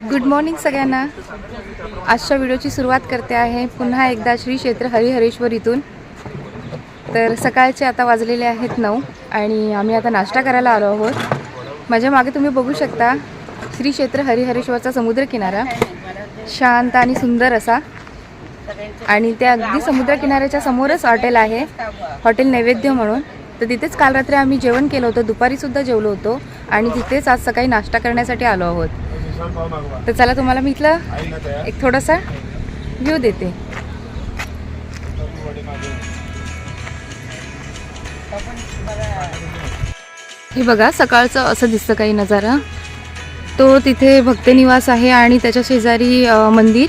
Good morning सगळ्यांना. आजच्या व्हिडिओची सुरुवात करते आहे पुन्हा एकदा श्री क्षेत्र हरिहरेश्वर इथून. तर सकाळचे आता वाजलेले आहेत नऊ आणि आम्ही आता नाश्ता करायला आलो आहोत. माझ्या मागे तुम्ही बघू शकता श्री क्षेत्र हरिहरेश्वरचा समुद्रकिनारा. शांत आणि सुंदर असा. आणि त्या अगदी समुद्रकिनाऱ्याच्या समोरच हॉटेल आहे. हॉटेल नैवेद्य म्हणून. तर तिथेच काल रात्री आम्ही जेवण केलं होतं. दुपारीसुद्धा जेवलो होतो. आणि तिथेच आज सकाळी नाश्ता करण्यासाठी आलो आहोत. तर चला तुम्हाला मी इथलं एक थोडासा व्ह्यू देते. हे बघा सकाळचं असं दिसतं काही नजारा. तो तिथे भक्तनिवास आहे आणि त्याच्या शेजारी मंदिर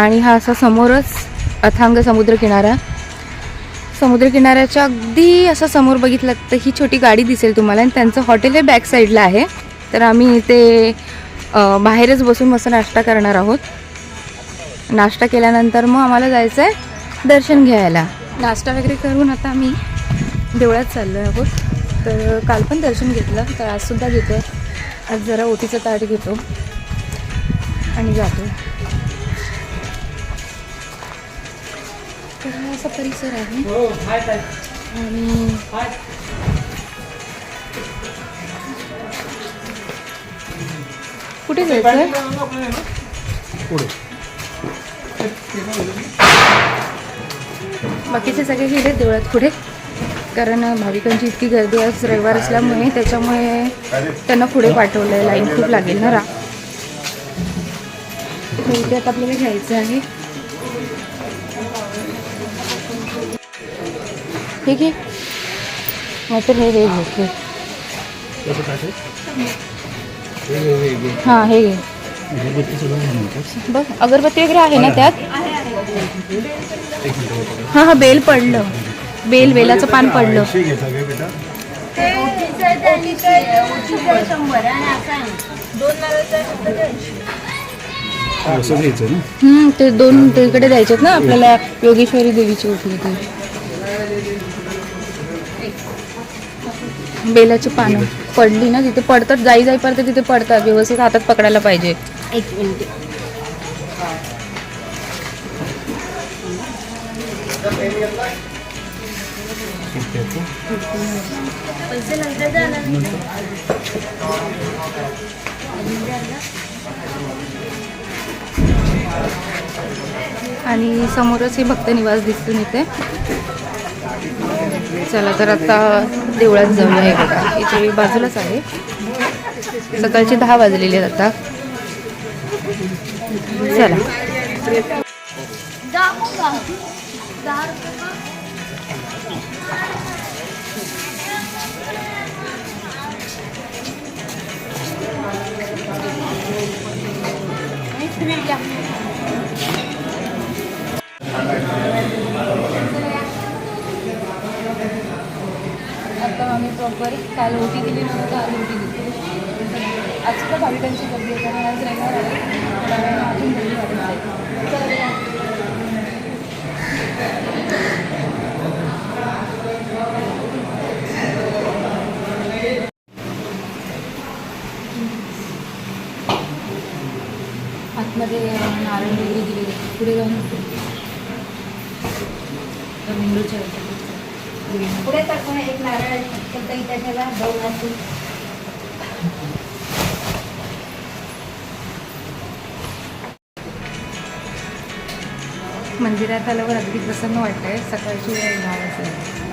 आणि हा असा समोरच अथांग समुद्रकिनारा समुद्रकिनाऱ्याच्या अगदी असं समोर बघितलं तर ही छोटी गाडी दिसेल तुम्हाला आणि त्यांचं हॉटेल हे बॅक साईडला आहे. तर आम्ही इथे बाहेरच बसून मस्त नाश्ता करणार आहोत. नाश्ता केल्यानंतर मग आम्हाला जायचं आहे दर्शन घ्यायला. नाश्ता वगैरे करून आता आम्ही देवळात चाललो आहोत. तर काल पण दर्शन घेतलं तर आजसुद्धा घेतो आज जरा ओटीचं ताट घेतो आणि जातो. तर हा असा परिसर आहे. आणि कुठे जायचं बाकीचे सगळे गेले देवळात पुढे. कारण भाविकांची इतकी गर्दी आज रविवार असल्यामुळे त्याच्यामुळे त्यांना पुढे पाठवलं आहे लाईन खूप लागेल ना रा. इथे आता आपल्याला घ्यायचं आहे. हे घे. नाहीतर हे घे. हां हे घे. बघ अगरबत्ती वगैरे आहे ना त्यात? हां हां बेल पडलं. बेल बेलाचं पान पडलं. हम्म, ते दोन तिकडे द्यायचेत ना आपल्याला योगेश्वरी देवीची ओटी होती बेलाची पानं पडली ना तिथे पडतात जाई जाईपर्यंत तिथे पडतात व्यवस्थित हातात पकडायला पाहिजे. एक मिनिट. आणि समोरच हे भक्त निवास दिसून येते चला तर आता देवळात जाऊया हे बघा. इथे बाजूलाच आहे. सकाळची दहा वाजलेले आहेत आता. चला. दहा आता आम्ही प्रॉपर काल ओटी दिली नव्हतं आज ओटी दिली. आज सुद्धा भाविकांची गर्दी आहे कारण आज रविवार आहे. थोड्या अजून गर्दी वाढत जाईल. आतमध्ये अं, नारळ वगैरे दिले. पुढे जाऊन. तर मेंदूच्या पुढे टाकून एक नारळ फक्त इथे दोन असतील मंदिरात आल्यावर अगदी प्रसन्न वाटतंय. सकाळची वेळ गाव असेल.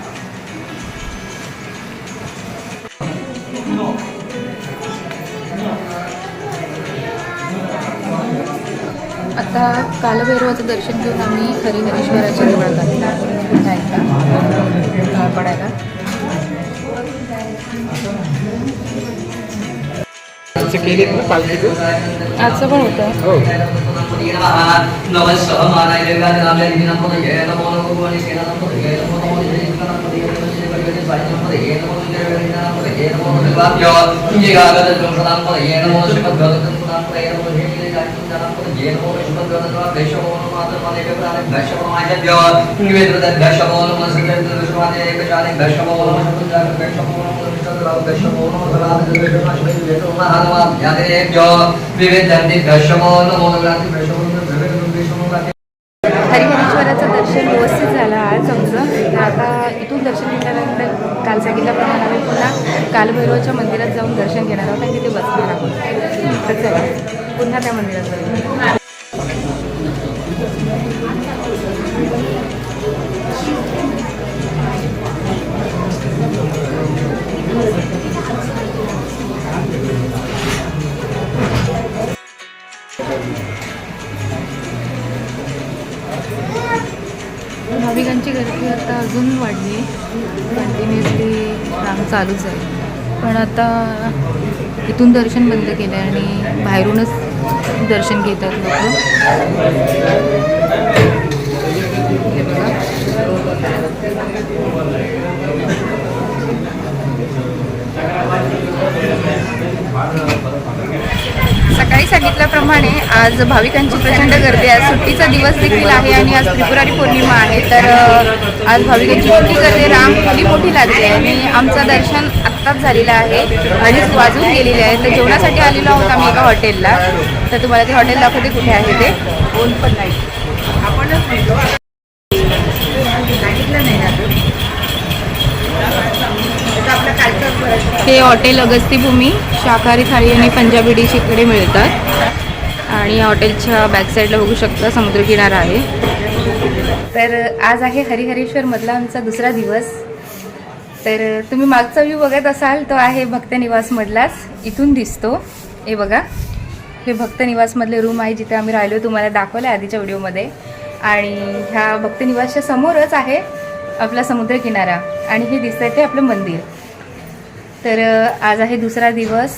आता कालभैरवाचं दर्शन घेऊन आम्ही हरिहरेश्वराच्या एकदा अं, पडायला आजचं पण होतं हो हरिहरेश्वराचं दर्शन व्यवस्थित झालं आज आमचं. आता इथून दर्शन घेतल्यानंतर काल सांगितल्याप्रमाणे आम्ही पुन्हा कालभैरवाच्या मंदिरात जाऊन दर्शन घेणार आहोत आणि तिथे बसणार आहोत. तर चला पुन्हा त्या मंदिरात जाऊया. भाविकांची गर्दी आता अजून वाढली. कंटिन्युअसली काम चालूच आहे. पण आता इथून दर्शन बंद केलं आहे आणि बाहेरूनच दर्शन घेतात लोक. सकाळी सांगितल्याप्रमाणे आज भाविकांची प्रचंड गर्दी आहे. सुट्टीचा दिवस देखील आहे आणि आज त्रिपुरारी पौर्णिमा आहे. तर आज भाविकांची मोठी गर्दी राम खुली मोठी लागली आहे आणि आमचं दर्शन आत्ताच झालेलं आहे आणि वाजून गेलेले आहे. तर जेवणासाठी आलेलो आहोत आम्ही एका हॉटेलला. तर तुम्हाला ते हॉटेल दाखवते कुठे आहे ते. कोण पण नाही हे हॉटेल अगस्तीभूमी शाकाहारी थाळी आणि पंजाबी डिश इकडे मिळतात. आणि या हॉटेलच्या बॅक साईडला बघू शकता समुद्रकिनारा आहे. तर आज आहे हरिहरेश्वरमधला आमचा दुसरा दिवस. तर तुम्ही मागचा व्ह्यू बघत असाल तो आहे भक्त निवासमधलाच इथून दिसतो. हे बघा. हे भक्त निवासमधले रूम आहे जिथे आम्ही राहिलो. तुम्हाला दाखवलं आधीच्या व्हिडिओमध्ये आणि ह्या भक्त निवासच्या समोरच आहे आपला समुद्रकिनारा आणि हे दिसतंय ते आपलं मंदिर. तर आज आहे दुसरा दिवस.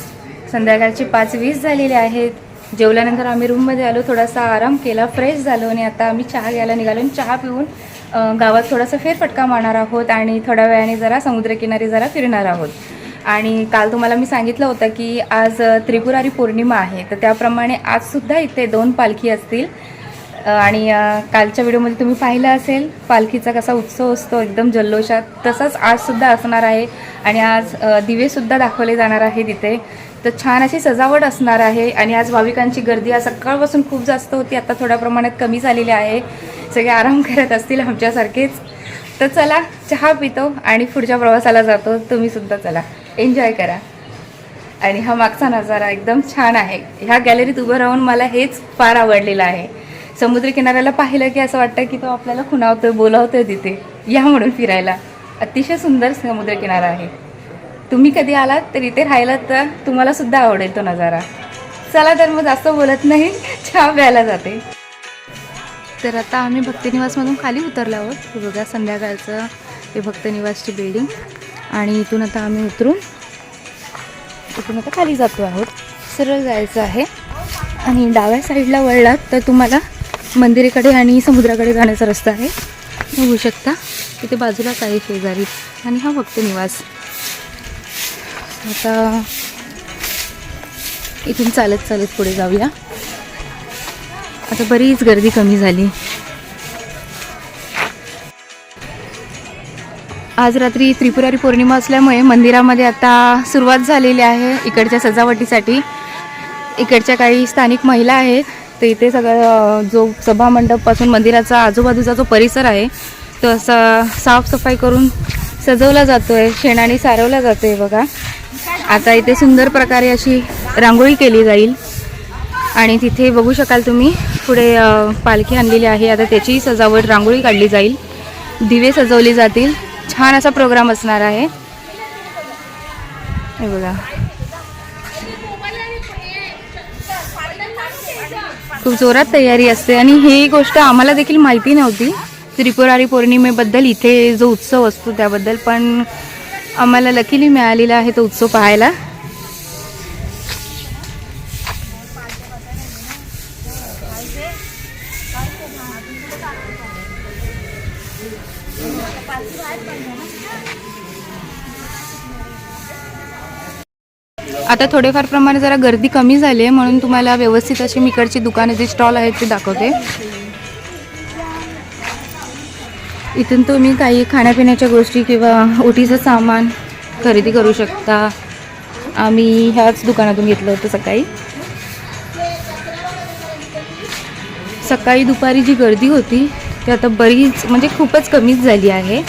संध्याकाळची पाच वीस झालेले आहेत. जेवल्यानंतर आम्ही रूममध्ये आलो थोडासा आराम केला फ्रेश झालो आणि आता आम्ही चहा घ्यायला निघालो आणि चहा पिऊन गावात थोडासा फेरफटका मारणार आहोत आणि थोड्या वेळाने जरा समुद्रकिनारी जरा फिरणार आहोत. आणि काल तुम्हाला मी सांगितलं होतं की आज त्रिपुरारी पौर्णिमा आहे. तर त्याप्रमाणे आजसुद्धा इथे दोन पालखी असतील. आणि कालच्या व्हिडिओमध्ये तुम्ही पाहिलं असेल पालखीचा कसा उत्सव असतो एकदम जल्लोषात. तसाच आजसुद्धा असणार आहे आणि आज दिवेसुद्धा दाखवले जाणार आहे तिथे तर छान अशी सजावट असणार आहे आणि आज भाविकांची गर्दी आज सकाळपासून खूप जास्त होती आता थोड्या प्रमाणात कमी झालेली आहे. सगळे आराम करत असतील आमच्यासारखेच. तर चला चहा पितो आणि पुढच्या प्रवासाला जातो. तुम्हीसुद्धा चला. एन्जॉय करा. आणि हा मागचा नजारा एकदम छान आहे. ह्या गॅलरीत उभं राहून मला हेच फार आवडलेलं आहे. समुद्रकिनाऱ्याला पाहिलं की असं वाटतं की तो आपल्याला खुणावतोय बोलावतोय तिथे. या म्हणून फिरायला. अतिशय सुंदर समुद्रकिनारा आहे. तुम्ही कधी आलात तर इथे राहिलात तर तुम्हाला सुद्धा आवडेल तो नजारा. चला तर मग जास्त बोलत नाही चहा प्यायला जाते. तर आता आम्ही भक्तनिवासमधून खाली उतरलो आहोत. बघा संध्याकाळचं हे भक्तनिवासची बिल्डिंग आणि इथून आता आम्ही उतरून इथून आता खाली जातो आहोत. सरळ जायचं आहे. आणि डाव्या साईडला वळलात तर तुम्हाला मंदिराकडे आणि समुद्राकडे जाण्याचा रस्ता आहे. बघू शकता तिथे बाजूलाच आहे शेजारी आणि हा भक्त निवास. आता इथून चालत चालत पुढे जाऊया. आता बरीच गर्दी कमी झाली. आज रात्री त्रिपुरारी पौर्णिमा असल्यामुळे मंदिरामध्ये आता सुरुवात झालेली आहे इकडच्या सजावटीसाठी. इकडच्या काही स्थानिक महिला आहेत. तर इथे सगळं जो सभामंडपपासून मंदिराचा आजूबाजूचा जो परिसर आहे तो असा साफसफाई करून सजवला जातो आहे शेणाने सारवला जातो आहे बघा. आता इथे सुंदर प्रकारे अशी रांगोळी केली जाईल. आणि तिथे बघू शकाल तुम्ही पुढे पालखी आणलेली आहे. आता त्याचीही सजावट रांगोळी काढली जाईल. दिवे सजवले जातील. छान असा प्रोग्राम असणार आहे. हे बघा. खूप जोरात तयारी असते. आणि ही गोष्ट आम्हाला देखील माहिती नव्हती. त्रिपुरारी पौर्णिमेबद्दल इथे जो उत्सव असतो त्याबद्दल पण आम्हाला लकीली मिळालेला आहे तो उत्सव पाहायला. आता थोडेफार प्रमाणे जरा गर्दी कमी झाली आहे म्हणून तुम्हाला व्यवस्थित अशी मी इकडची दुकानं जे स्टॉल आहेत ते दाखवते. इथून तुम्ही काही खाण्यापिण्याच्या गोष्टी किंवा ओटीचं सामान खरेदी करू शकता. आम्ही ह्याच दुकानातून घेतलं होतं सकाळी. सकाळी दुपारी जी गर्दी होती ती आता बरीच म्हणजे खूपच कमीच झाली आहे.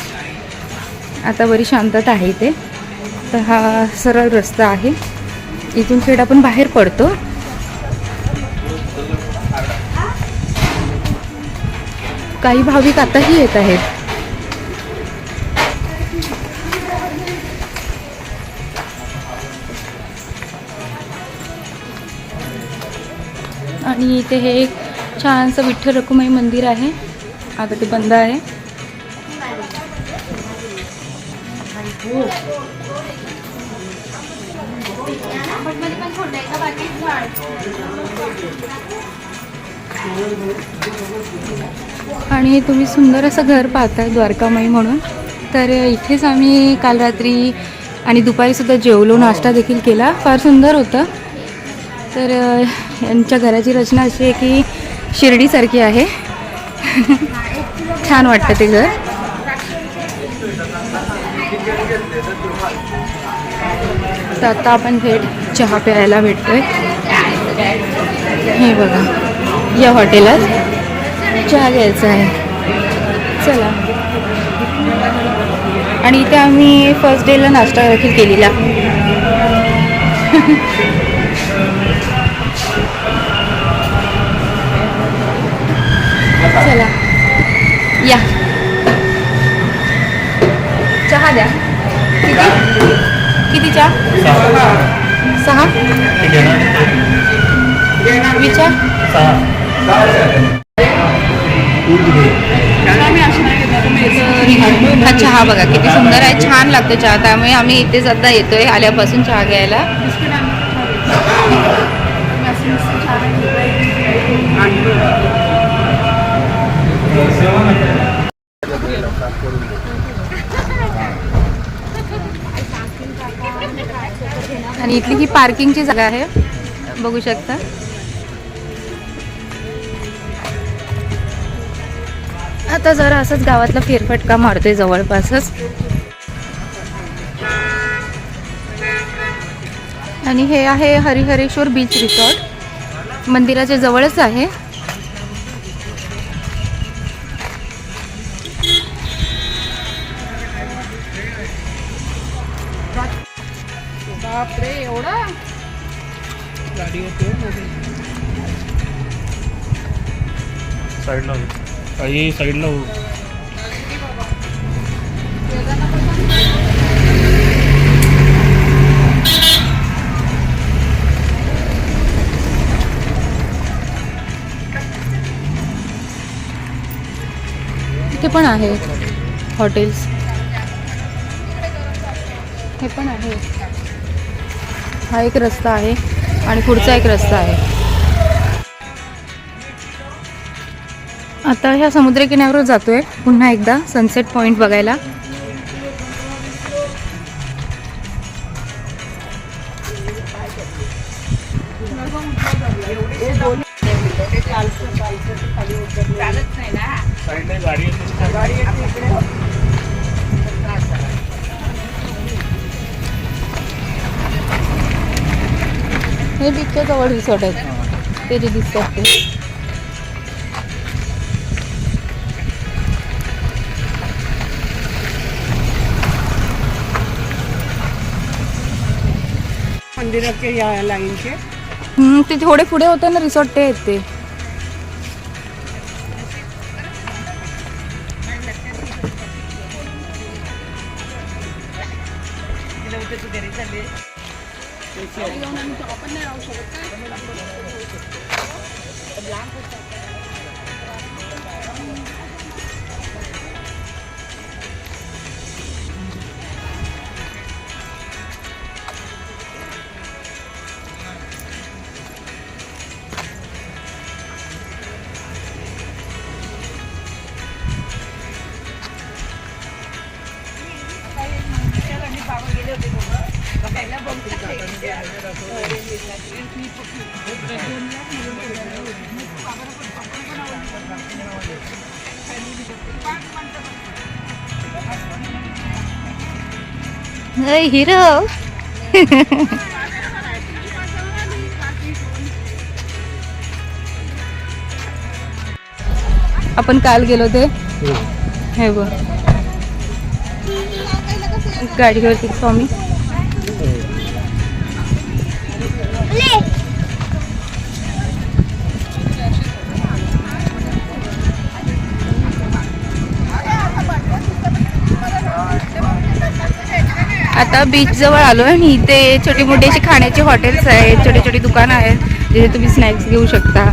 आता बरी शांतता आहे ते तर हा सरळ रस्ता आहे. इथून थेट आपण बाहेर पडतो. काही भाविक आताही येत आहेत. आणि इथे हे एक छानसं विठ्ठल रखुमाई मंदिर आहे. आता ते बंद आहे. आणि तुम्ही सुंदर असं घर पाहताय द्वारकामाई म्हणून. तर इथेच आम्ही काल रात्री आणि दुपारीसुद्धा जेवलो नाश्ता देखील केला. फार सुंदर होतं. तर यांच्या घराची रचना अशी आहे की शिर्डीसारखी आहे. छान वाटतं ते घर. तर आता आपण थेट चहा प्यायला भेटतोय. हे बघा या हॉटेलात चहा घ्यायचा आहे. चला. आणि इथे आम्ही फर्स्ट डेला नाश्ता देखील केलेला. चला. या. चहा द्या. किती? किती चहा? सहा. विचार. हा चहा बघा किती सुंदर आहे छान लागतो चहा. त्यामुळे आम्ही इथे सध्या येतोय आल्यापासून चहा घ्यायला. आणि इथली ही पार्किंगची जागा आहे. बघू शकता. आता जरा असंच गावातला फेरफटका मारतोय जवळपासच. आणि हे आहे हरिहरेश्वर बीच रिसॉर्ट मंदिराच्या जवळच आहे. बापरे एवढा? साईडला काही साईडला हो. इथे पण आहे हॉटेल्स. हे पण आहे. हा एक रस्ता आहे आणि पुढचा एक रस्ता आहे. आता ह्या समुद्रकिनाऱ्यावर जातोय. पुन्हा एकदा सनसेट पॉईंट बघायला. हे बीचच्या जवळ रिसॉर्ट आहेत. ते जे दिसतात ते. मंदिराचे या लाईनचे ते थोडे पुढे होते ना रिसॉर्ट ते येते. हिरो. आपण काल गेलो ते हे बघ. गाडीवरती स्वामी. आता बीच जवळ आलो आणि इथे छोटी मोठी अशी खाण्याची हॉटेल्स आहेत छोटे छोटे दुकानं आहेत जिथे तुम्ही स्नॅक्स घेऊ शकता.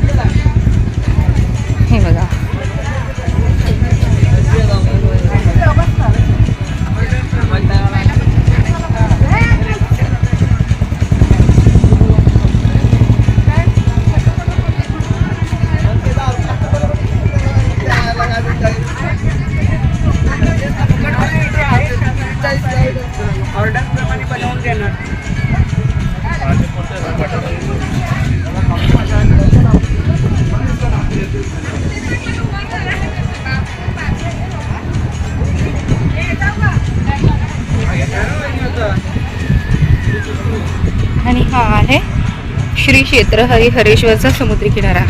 क्षेत्र हरिहरेश्वरचा समुद्री किनारा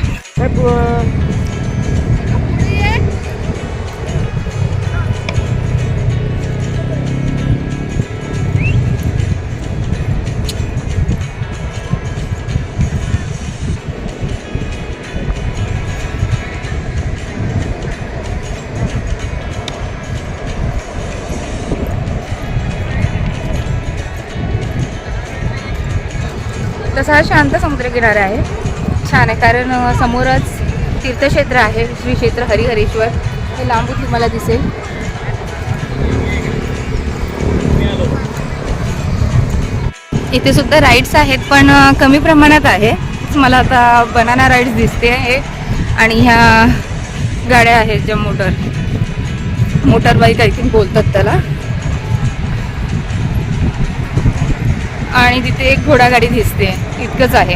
तसा हा शांत समुद्रकिनारा आहे. छान आहे कारण समोरच तीर्थक्षेत्र आहे श्री क्षेत्र हरिहरेश्वर. हे लांबून तुम्हाला दिसेल. इथे सुद्धा राईड्स आहेत पण कमी प्रमाणात आहे. मला आता बनाना राईड्स दिसते आहे आणि ह्या गाड्या आहेत ज्या motor motor bike I think बोलतात त्याला. आणि तिथे एक घोडागाडी दिसते. इतकंच आहे.